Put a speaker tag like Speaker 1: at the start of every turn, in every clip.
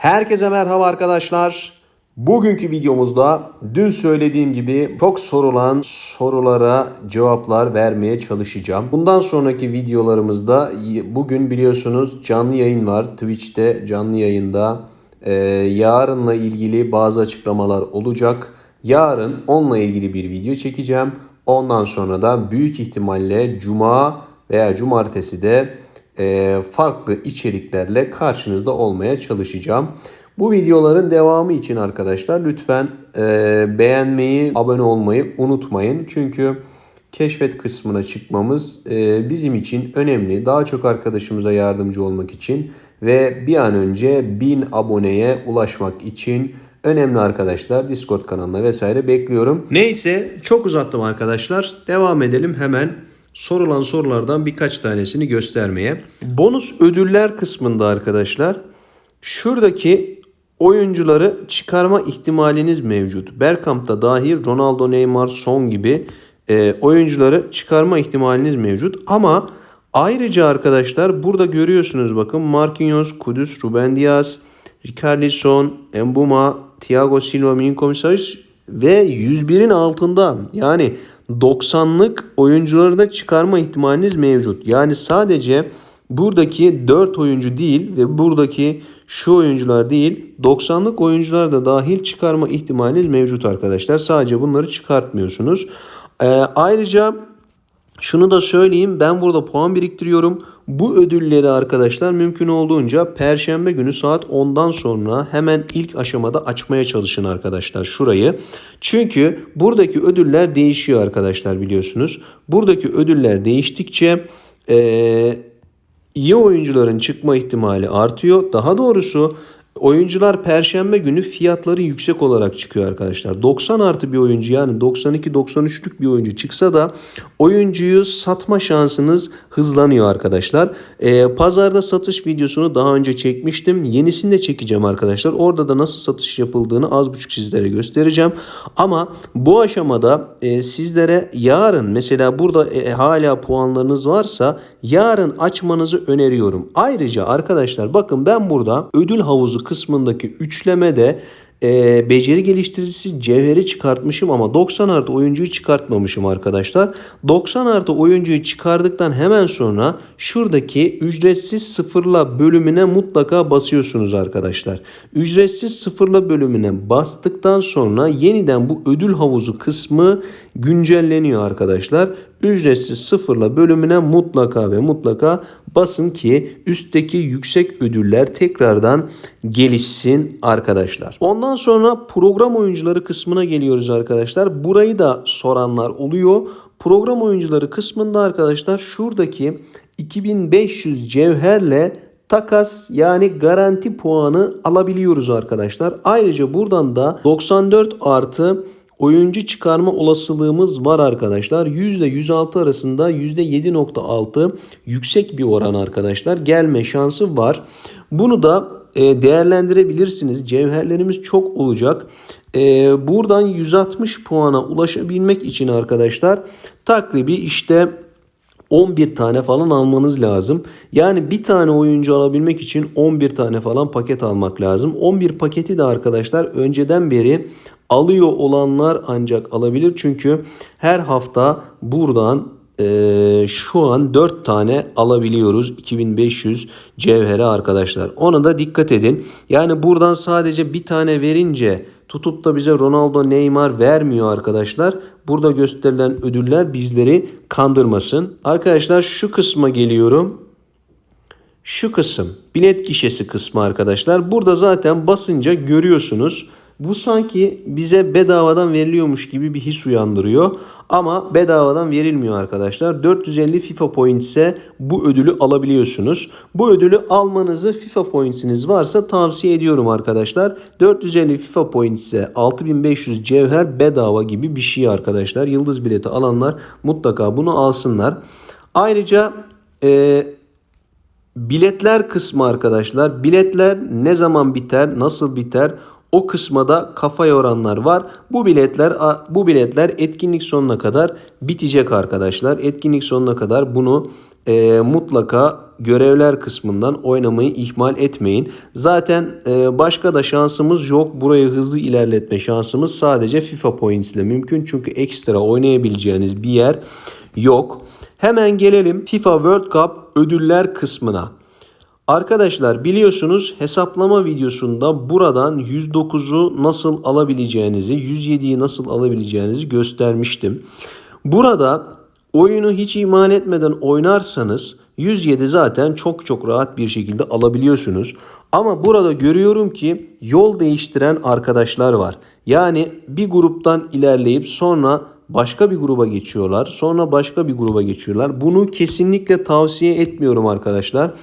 Speaker 1: Herkese merhaba arkadaşlar. Bugünkü videomuzda dün söylediğim gibi çok sorulan sorulara cevaplar vermeye çalışacağım. Bundan sonraki videolarımızda bugün biliyorsunuz canlı yayın var. Twitch'te canlı yayında e, yarınla ilgili bazı açıklamalar olacak. Yarın onunla ilgili bir video çekeceğim. Ondan sonra da büyük ihtimalle cuma veya cumartesi de farklı içeriklerle karşınızda olmaya çalışacağım. Bu videoların devamı için arkadaşlar lütfen e, beğenmeyi, abone olmayı unutmayın. Çünkü keşfet kısmına çıkmamız e, bizim için önemli. Daha çok arkadaşımıza yardımcı olmak için ve bir an önce 1000 aboneye ulaşmak için önemli arkadaşlar. Discord kanalına vesaire bekliyorum. Neyse çok uzattım arkadaşlar. Devam edelim hemen sorulan sorulardan birkaç tanesini göstermeye. Bonus ödüller kısmında arkadaşlar şuradaki oyuncuları çıkarma ihtimaliniz mevcut. Bergkamp'ta dahil Ronaldo, Neymar, Son gibi e, oyuncuları çıkarma ihtimaliniz mevcut. Ama ayrıca arkadaşlar burada görüyorsunuz bakın Marquinhos, Kudüs, Ruben Diaz, Richarlison, Mbuma, Thiago Silva, Milinkovic ve 101'in altında yani 90'lık oyuncuları da çıkarma ihtimaliniz mevcut. Yani sadece buradaki 4 oyuncu değil ve buradaki şu oyuncular değil 90'lık oyuncular da dahil çıkarma ihtimaliniz mevcut arkadaşlar. Sadece bunları çıkartmıyorsunuz. Ee, ayrıca şunu da söyleyeyim ben burada puan biriktiriyorum. Bu ödülleri arkadaşlar mümkün olduğunca perşembe günü saat 10'dan sonra hemen ilk aşamada açmaya çalışın arkadaşlar şurayı. Çünkü buradaki ödüller değişiyor arkadaşlar biliyorsunuz. Buradaki ödüller değiştikçe ee, iyi oyuncuların çıkma ihtimali artıyor. Daha doğrusu Oyuncular perşembe günü fiyatları yüksek olarak çıkıyor arkadaşlar. 90 artı bir oyuncu yani 92-93'lük bir oyuncu çıksa da oyuncuyu satma şansınız hızlanıyor arkadaşlar. Ee, pazarda satış videosunu daha önce çekmiştim. Yenisini de çekeceğim arkadaşlar. Orada da nasıl satış yapıldığını az buçuk sizlere göstereceğim. Ama bu aşamada e, sizlere yarın mesela burada e, hala puanlarınız varsa yarın açmanızı öneriyorum. Ayrıca arkadaşlar bakın ben burada ödül havuzu kısmındaki üçlemede e, beceri geliştiricisi cevheri çıkartmışım ama 90 artı oyuncuyu çıkartmamışım arkadaşlar. 90 artı oyuncuyu çıkardıktan hemen sonra şuradaki ücretsiz sıfırla bölümüne mutlaka basıyorsunuz arkadaşlar. Ücretsiz sıfırla bölümüne bastıktan sonra yeniden bu ödül havuzu kısmı güncelleniyor arkadaşlar. Ücretsiz sıfırla bölümüne mutlaka ve mutlaka basın ki üstteki yüksek ödüller tekrardan gelişsin arkadaşlar. Ondan sonra program oyuncuları kısmına geliyoruz arkadaşlar. Burayı da soranlar oluyor. Program oyuncuları kısmında arkadaşlar şuradaki 2500 cevherle takas yani garanti puanı alabiliyoruz arkadaşlar. Ayrıca buradan da 94 artı oyuncu çıkarma olasılığımız var arkadaşlar. %106 arasında %7.6 yüksek bir oran arkadaşlar. Gelme şansı var. Bunu da e, değerlendirebilirsiniz. Cevherlerimiz çok olacak. E, buradan 160 puana ulaşabilmek için arkadaşlar takribi işte 11 tane falan almanız lazım. Yani bir tane oyuncu alabilmek için 11 tane falan paket almak lazım. 11 paketi de arkadaşlar önceden beri alıyor olanlar ancak alabilir. Çünkü her hafta buradan e, şu an 4 tane alabiliyoruz 2500 cevhere arkadaşlar. Ona da dikkat edin. Yani buradan sadece bir tane verince tutup da bize Ronaldo Neymar vermiyor arkadaşlar. Burada gösterilen ödüller bizleri kandırmasın. Arkadaşlar şu kısma geliyorum. Şu kısım bilet gişesi kısmı arkadaşlar. Burada zaten basınca görüyorsunuz. Bu sanki bize bedavadan veriliyormuş gibi bir his uyandırıyor. Ama bedavadan verilmiyor arkadaşlar. 450 FIFA Points'e bu ödülü alabiliyorsunuz. Bu ödülü almanızı FIFA Points'iniz varsa tavsiye ediyorum arkadaşlar. 450 FIFA Points'e 6500 cevher bedava gibi bir şey arkadaşlar. Yıldız bileti alanlar mutlaka bunu alsınlar. Ayrıca e, biletler kısmı arkadaşlar. Biletler ne zaman biter, nasıl biter o kısma da kafa yoranlar var. Bu biletler bu biletler etkinlik sonuna kadar bitecek arkadaşlar. Etkinlik sonuna kadar bunu e, mutlaka görevler kısmından oynamayı ihmal etmeyin. Zaten e, başka da şansımız yok. Burayı hızlı ilerletme şansımız sadece FIFA Points ile mümkün. Çünkü ekstra oynayabileceğiniz bir yer yok. Hemen gelelim FIFA World Cup ödüller kısmına. Arkadaşlar biliyorsunuz hesaplama videosunda buradan 109'u nasıl alabileceğinizi, 107'yi nasıl alabileceğinizi göstermiştim. Burada oyunu hiç iman etmeden oynarsanız 107 zaten çok çok rahat bir şekilde alabiliyorsunuz. Ama burada görüyorum ki yol değiştiren arkadaşlar var. Yani bir gruptan ilerleyip sonra başka bir gruba geçiyorlar. Sonra başka bir gruba geçiyorlar. Bunu kesinlikle tavsiye etmiyorum arkadaşlar.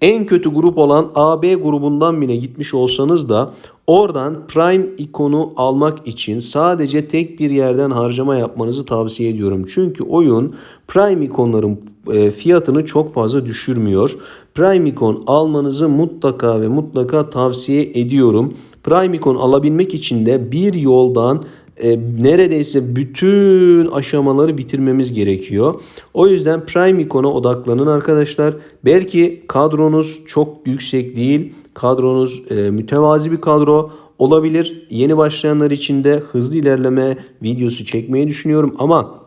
Speaker 1: En kötü grup olan AB grubundan bile gitmiş olsanız da oradan Prime ikonu almak için sadece tek bir yerden harcama yapmanızı tavsiye ediyorum. Çünkü oyun Prime ikonların e, fiyatını çok fazla düşürmüyor. Prime ikon almanızı mutlaka ve mutlaka tavsiye ediyorum. Prime ikon alabilmek için de bir yoldan e, neredeyse bütün aşamaları bitirmemiz gerekiyor. O yüzden Prime ikona odaklanın arkadaşlar. Belki kadronuz çok yüksek değil. Kadronuz e, mütevazi bir kadro olabilir. Yeni başlayanlar için de hızlı ilerleme videosu çekmeyi düşünüyorum ama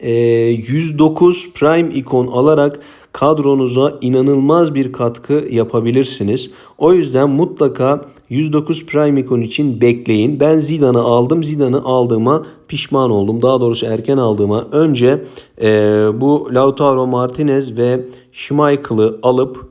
Speaker 1: 109 Prime ikon alarak kadronuza inanılmaz bir katkı yapabilirsiniz. O yüzden mutlaka 109 Prime ikon için bekleyin. Ben Zidane'ı aldım. Zidane'ı aldığıma pişman oldum. Daha doğrusu erken aldığıma. Önce e, bu Lautaro Martinez ve Schmeichel'ı alıp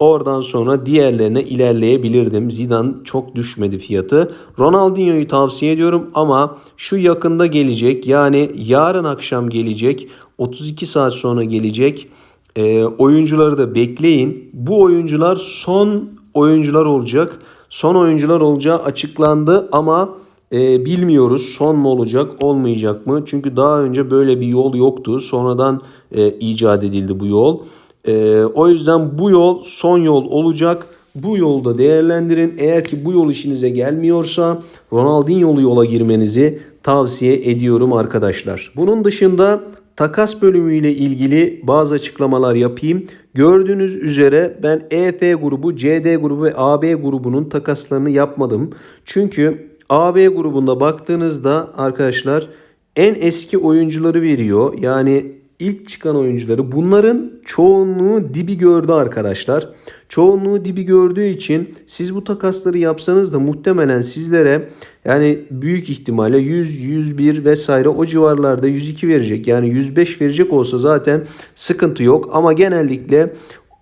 Speaker 1: Oradan sonra diğerlerine ilerleyebilirdim. Zidane çok düşmedi fiyatı. Ronaldinho'yu tavsiye ediyorum ama şu yakında gelecek yani yarın akşam gelecek 32 saat sonra gelecek e, oyuncuları da bekleyin. Bu oyuncular son oyuncular olacak. Son oyuncular olacağı açıklandı ama e, bilmiyoruz son mu olacak olmayacak mı? Çünkü daha önce böyle bir yol yoktu. Sonradan e, icat edildi bu yol. E, o yüzden bu yol son yol olacak. Bu yolda değerlendirin. Eğer ki bu yol işinize gelmiyorsa Ronaldinho'lu yola girmenizi tavsiye ediyorum arkadaşlar. Bunun dışında takas bölümüyle ilgili bazı açıklamalar yapayım. Gördüğünüz üzere ben EF grubu, CD grubu ve AB grubunun takaslarını yapmadım. Çünkü AB grubunda baktığınızda arkadaşlar en eski oyuncuları veriyor. Yani ilk çıkan oyuncuları bunların çoğunluğu dibi gördü arkadaşlar. Çoğunluğu dibi gördüğü için siz bu takasları yapsanız da muhtemelen sizlere yani büyük ihtimalle 100, 101 vesaire o civarlarda 102 verecek. Yani 105 verecek olsa zaten sıkıntı yok ama genellikle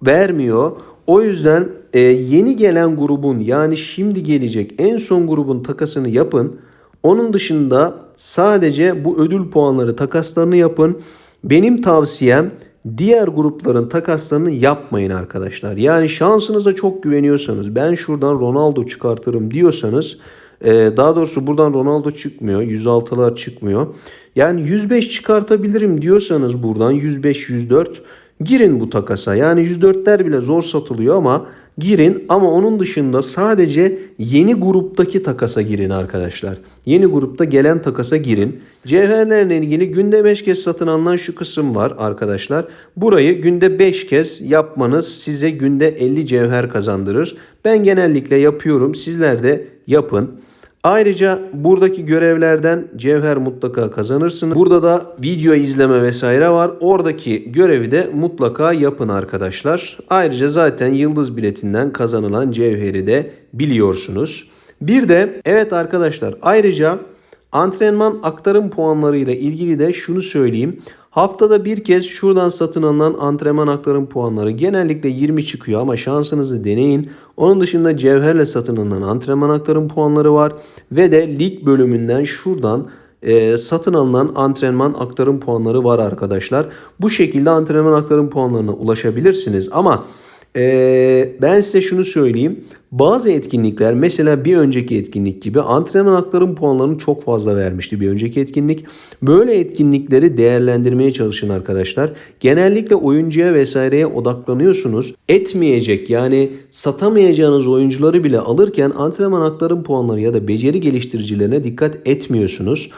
Speaker 1: vermiyor. O yüzden e, yeni gelen grubun yani şimdi gelecek en son grubun takasını yapın. Onun dışında sadece bu ödül puanları takaslarını yapın. Benim tavsiyem diğer grupların takaslarını yapmayın arkadaşlar. Yani şansınıza çok güveniyorsanız ben şuradan Ronaldo çıkartırım diyorsanız e, daha doğrusu buradan Ronaldo çıkmıyor. 106'lar çıkmıyor. Yani 105 çıkartabilirim diyorsanız buradan 105 104 girin bu takasa. Yani 104'ler bile zor satılıyor ama girin ama onun dışında sadece yeni gruptaki takasa girin arkadaşlar. Yeni grupta gelen takasa girin. Cevherlerle ilgili günde 5 kez satın alınan şu kısım var arkadaşlar. Burayı günde 5 kez yapmanız size günde 50 cevher kazandırır. Ben genellikle yapıyorum. Sizler de yapın. Ayrıca buradaki görevlerden cevher mutlaka kazanırsınız. Burada da video izleme vesaire var. Oradaki görevi de mutlaka yapın arkadaşlar. Ayrıca zaten yıldız biletinden kazanılan cevheri de biliyorsunuz. Bir de evet arkadaşlar ayrıca antrenman aktarım puanları ile ilgili de şunu söyleyeyim. Haftada bir kez şuradan satın alınan antrenman aktarım puanları genellikle 20 çıkıyor ama şansınızı deneyin. Onun dışında cevherle satın alınan antrenman aktarım puanları var. Ve de lig bölümünden şuradan e, satın alınan antrenman aktarım puanları var arkadaşlar. Bu şekilde antrenman aktarım puanlarına ulaşabilirsiniz ama ee, ben size şunu söyleyeyim. Bazı etkinlikler mesela bir önceki etkinlik gibi antrenman aktarım puanlarını çok fazla vermişti bir önceki etkinlik. Böyle etkinlikleri değerlendirmeye çalışın arkadaşlar. Genellikle oyuncuya vesaireye odaklanıyorsunuz. Etmeyecek yani satamayacağınız oyuncuları bile alırken antrenman aktarım puanları ya da beceri geliştiricilerine dikkat etmiyorsunuz.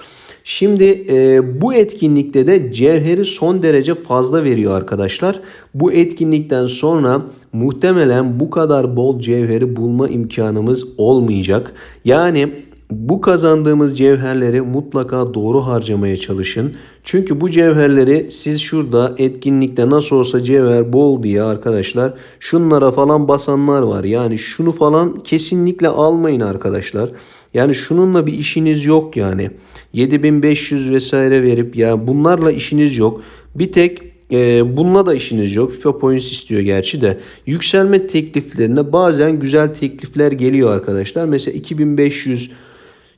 Speaker 1: Şimdi e, bu etkinlikte de cevheri son derece fazla veriyor arkadaşlar. Bu etkinlikten sonra muhtemelen bu kadar bol cevheri bulma imkanımız olmayacak. Yani bu kazandığımız cevherleri mutlaka doğru harcamaya çalışın. Çünkü bu cevherleri siz şurada etkinlikte nasıl olsa cevher bol diye arkadaşlar şunlara falan basanlar var. Yani şunu falan kesinlikle almayın arkadaşlar. Yani şununla bir işiniz yok yani. 7500 vesaire verip ya bunlarla işiniz yok. Bir tek e, bununla da işiniz yok. FIFA Points istiyor gerçi de. Yükselme tekliflerine bazen güzel teklifler geliyor arkadaşlar. Mesela 2500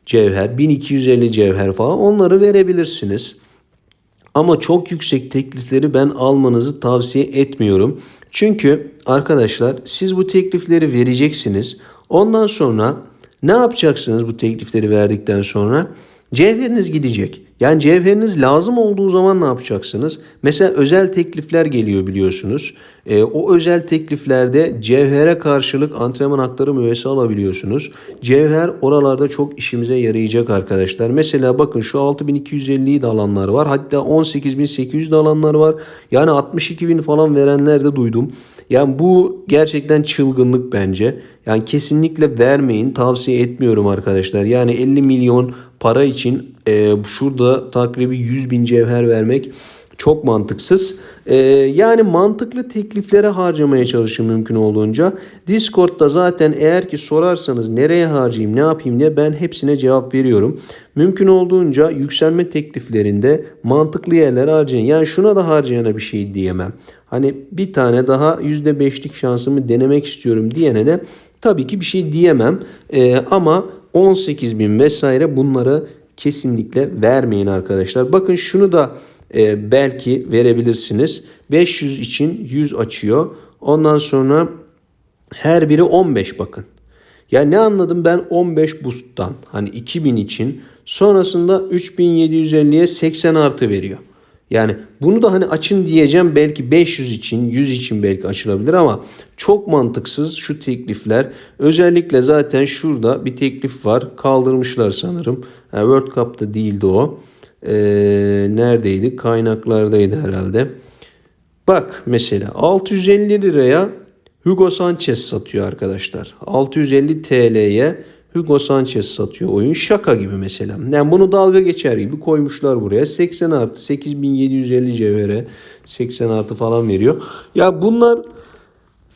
Speaker 1: cevher, 1250 cevher falan onları verebilirsiniz. Ama çok yüksek teklifleri ben almanızı tavsiye etmiyorum. Çünkü arkadaşlar siz bu teklifleri vereceksiniz. Ondan sonra ne yapacaksınız bu teklifleri verdikten sonra? Cevheriniz gidecek. Yani cevheriniz lazım olduğu zaman ne yapacaksınız? Mesela özel teklifler geliyor biliyorsunuz. E, o özel tekliflerde cevhere karşılık antrenman hakları müvesi alabiliyorsunuz. Cevher oralarda çok işimize yarayacak arkadaşlar. Mesela bakın şu 6250'yi de alanlar var. Hatta 18800 de alanlar var. Yani 62000 falan verenler de duydum. Yani bu gerçekten çılgınlık bence. Yani kesinlikle vermeyin. Tavsiye etmiyorum arkadaşlar. Yani 50 milyon para için e, şurada takribi 100 bin cevher vermek çok mantıksız. Ee, yani mantıklı tekliflere harcamaya çalışın mümkün olduğunca. Discord'da zaten eğer ki sorarsanız nereye harcayayım ne yapayım diye ben hepsine cevap veriyorum. Mümkün olduğunca yükselme tekliflerinde mantıklı yerlere harcayın. Yani şuna da harcayana bir şey diyemem. Hani bir tane daha %5'lik şansımı denemek istiyorum diyene de tabii ki bir şey diyemem. Ee, ama 18 bin vesaire bunları kesinlikle vermeyin arkadaşlar. Bakın şunu da e, belki verebilirsiniz. 500 için 100 açıyor. Ondan sonra her biri 15 bakın. Ya ne anladım ben 15 boost'tan hani 2000 için sonrasında 3750'ye 80 artı veriyor. Yani bunu da hani açın diyeceğim belki 500 için 100 için belki açılabilir ama çok mantıksız şu teklifler. Özellikle zaten şurada bir teklif var kaldırmışlar sanırım. Yani World Cup'ta değildi o. Ee, neredeydi? Kaynaklardaydı herhalde. Bak mesela 650 liraya Hugo Sanchez satıyor arkadaşlar. 650 TL'ye Hugo Sanchez satıyor oyun. Şaka gibi mesela. Yani bunu dalga geçer gibi koymuşlar buraya. 80 artı 8750 cevhere 80 artı falan veriyor. Ya bunlar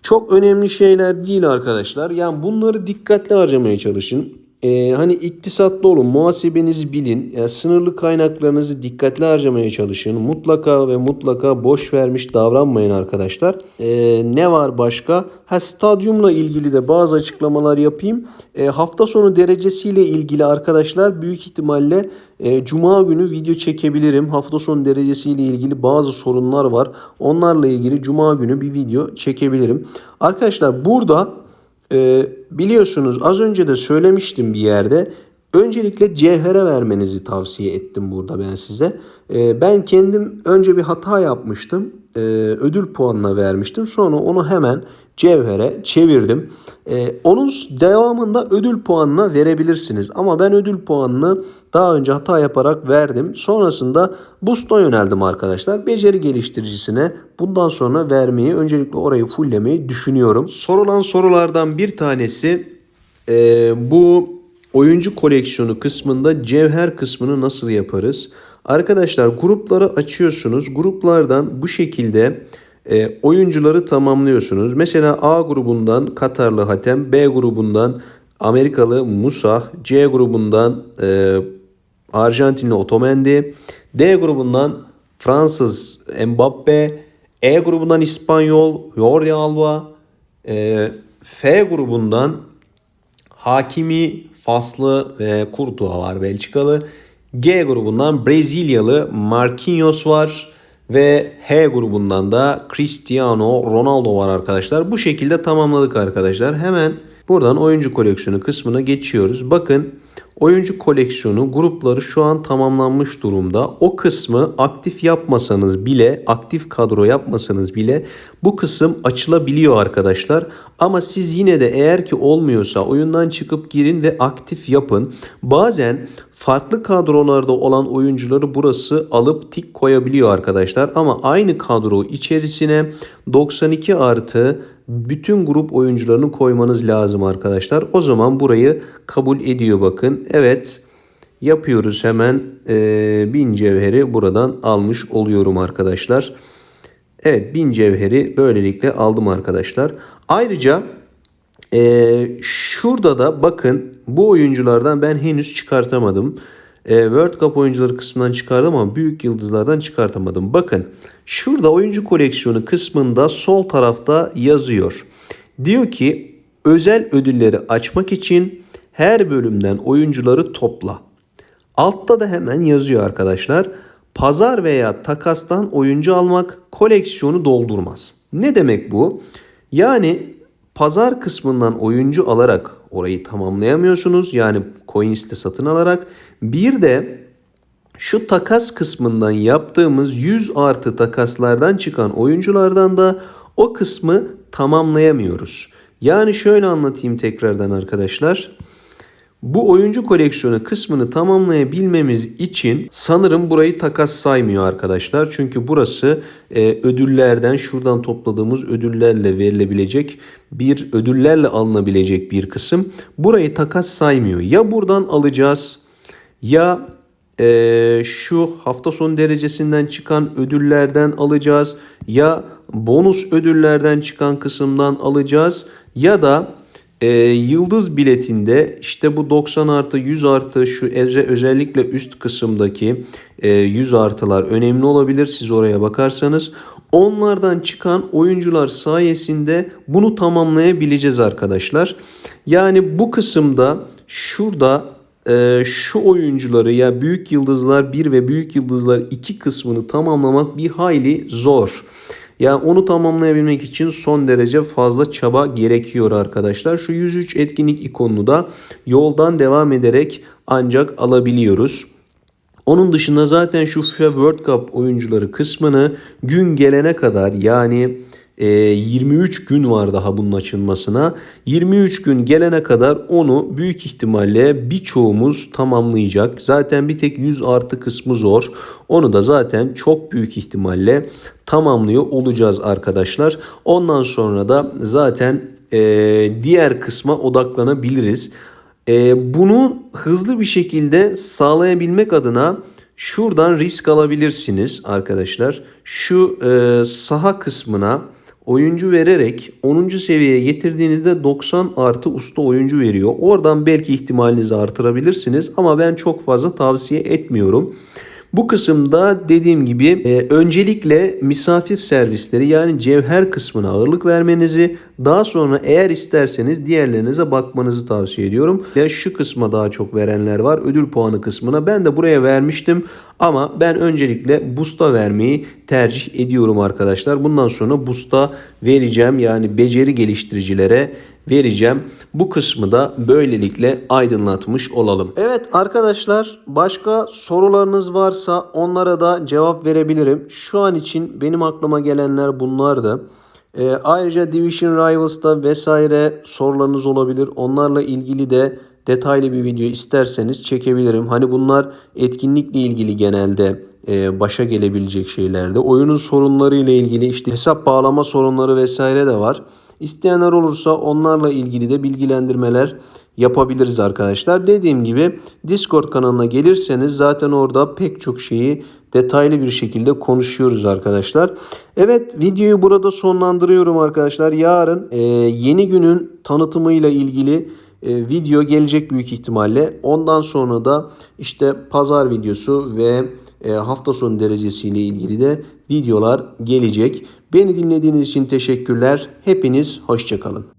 Speaker 1: çok önemli şeyler değil arkadaşlar. Yani bunları dikkatli harcamaya çalışın. Ee, hani iktisatlı olun, muhasebenizi bilin, yani sınırlı kaynaklarınızı dikkatli harcamaya çalışın. Mutlaka ve mutlaka boş vermiş davranmayın arkadaşlar. Ee, ne var başka? Ha stadyumla ilgili de bazı açıklamalar yapayım. Ee, hafta sonu derecesiyle ilgili arkadaşlar büyük ihtimalle e, cuma günü video çekebilirim. Hafta sonu derecesiyle ilgili bazı sorunlar var. Onlarla ilgili cuma günü bir video çekebilirim. Arkadaşlar burada ee, biliyorsunuz az önce de söylemiştim bir yerde. Öncelikle cevhere vermenizi tavsiye ettim burada ben size. Ee, ben kendim önce bir hata yapmıştım. Ee, ödül puanına vermiştim. Sonra onu hemen cevhere çevirdim. Ee, onun devamında ödül puanına verebilirsiniz. Ama ben ödül puanını daha önce hata yaparak verdim. Sonrasında Boost'a yöneldim arkadaşlar. Beceri geliştiricisine bundan sonra vermeyi, öncelikle orayı fulllemeyi düşünüyorum. Sorulan sorulardan bir tanesi e, bu oyuncu koleksiyonu kısmında cevher kısmını nasıl yaparız? Arkadaşlar grupları açıyorsunuz. Gruplardan bu şekilde e, oyuncuları tamamlıyorsunuz. Mesela A grubundan Katarlı Hatem, B grubundan Amerikalı Musah, C grubundan e, Arjantinli Otomendi, D grubundan Fransız Mbappe, E grubundan İspanyol Jordi Alba, e, F grubundan Hakimi, Faslı ve Courtois var Belçikalı. G grubundan Brezilyalı Marquinhos var. Ve H grubundan da Cristiano Ronaldo var arkadaşlar. Bu şekilde tamamladık arkadaşlar. Hemen Buradan oyuncu koleksiyonu kısmına geçiyoruz. Bakın oyuncu koleksiyonu grupları şu an tamamlanmış durumda. O kısmı aktif yapmasanız bile, aktif kadro yapmasanız bile bu kısım açılabiliyor arkadaşlar. Ama siz yine de eğer ki olmuyorsa oyundan çıkıp girin ve aktif yapın. Bazen farklı kadrolarda olan oyuncuları burası alıp tik koyabiliyor arkadaşlar. Ama aynı kadro içerisine 92 artı bütün grup oyuncularını koymanız lazım arkadaşlar. O zaman burayı kabul ediyor bakın. Evet yapıyoruz hemen e, bin cevheri buradan almış oluyorum arkadaşlar. Evet bin cevheri böylelikle aldım arkadaşlar. Ayrıca e, şurada da bakın bu oyunculardan ben henüz çıkartamadım. E, World Cup oyuncuları kısmından çıkardım ama büyük yıldızlardan çıkartamadım. Bakın şurada oyuncu koleksiyonu kısmında sol tarafta yazıyor. Diyor ki özel ödülleri açmak için her bölümden oyuncuları topla. Altta da hemen yazıyor arkadaşlar. Pazar veya takastan oyuncu almak koleksiyonu doldurmaz. Ne demek bu? Yani pazar kısmından oyuncu alarak orayı tamamlayamıyorsunuz. Yani coins'te satın alarak. Bir de şu takas kısmından yaptığımız 100 artı takaslardan çıkan oyunculardan da o kısmı tamamlayamıyoruz. Yani şöyle anlatayım tekrardan arkadaşlar. Bu oyuncu koleksiyonu kısmını tamamlayabilmemiz için sanırım burayı takas saymıyor arkadaşlar. Çünkü burası e, ödüllerden şuradan topladığımız ödüllerle verilebilecek bir ödüllerle alınabilecek bir kısım. Burayı takas saymıyor. Ya buradan alacağız ya e, şu hafta sonu derecesinden çıkan ödüllerden alacağız ya bonus ödüllerden çıkan kısımdan alacağız ya da e, yıldız biletinde işte bu 90 artı 100 artı şu özellikle üst kısımdaki e, 100 artılar önemli olabilir siz oraya bakarsanız. Onlardan çıkan oyuncular sayesinde bunu tamamlayabileceğiz arkadaşlar. Yani bu kısımda şurada e, şu oyuncuları ya büyük yıldızlar 1 ve büyük yıldızlar 2 kısmını tamamlamak bir hayli zor. Yani onu tamamlayabilmek için son derece fazla çaba gerekiyor arkadaşlar. Şu 103 etkinlik ikonunu da yoldan devam ederek ancak alabiliyoruz. Onun dışında zaten şu FIFA World Cup oyuncuları kısmını gün gelene kadar yani 23 e, gün var daha bunun açılmasına. 23 gün gelene kadar onu büyük ihtimalle birçoğumuz tamamlayacak. Zaten bir tek 100 artı kısmı zor. Onu da zaten çok büyük ihtimalle tamamlıyor olacağız arkadaşlar. Ondan sonra da zaten e, diğer kısma odaklanabiliriz. E, bunu hızlı bir şekilde sağlayabilmek adına şuradan risk alabilirsiniz arkadaşlar. Şu e, saha kısmına oyuncu vererek 10. seviyeye getirdiğinizde 90 artı usta oyuncu veriyor. Oradan belki ihtimalinizi artırabilirsiniz ama ben çok fazla tavsiye etmiyorum. Bu kısımda dediğim gibi e, öncelikle misafir servisleri yani cevher kısmına ağırlık vermenizi daha sonra eğer isterseniz diğerlerinize bakmanızı tavsiye ediyorum. Ya şu kısma daha çok verenler var ödül puanı kısmına. Ben de buraya vermiştim ama ben öncelikle Boost'a vermeyi tercih ediyorum arkadaşlar. Bundan sonra Boost'a vereceğim yani beceri geliştiricilere vereceğim. Bu kısmı da böylelikle aydınlatmış olalım. Evet arkadaşlar başka sorularınız varsa onlara da cevap verebilirim. Şu an için benim aklıma gelenler bunlardı. E, ayrıca Division Rivals'da vesaire sorularınız olabilir. Onlarla ilgili de detaylı bir video isterseniz çekebilirim. Hani bunlar etkinlikle ilgili genelde başa gelebilecek şeylerde. Oyunun sorunları ile ilgili işte hesap bağlama sorunları vesaire de var. İsteyenler olursa onlarla ilgili de bilgilendirmeler yapabiliriz arkadaşlar. Dediğim gibi Discord kanalına gelirseniz zaten orada pek çok şeyi detaylı bir şekilde konuşuyoruz arkadaşlar. Evet videoyu burada sonlandırıyorum arkadaşlar. Yarın e, yeni günün tanıtımıyla ilgili e, video gelecek büyük ihtimalle. Ondan sonra da işte pazar videosu ve e, hafta sonu derecesiyle ilgili de videolar gelecek. Beni dinlediğiniz için teşekkürler. Hepiniz hoşçakalın.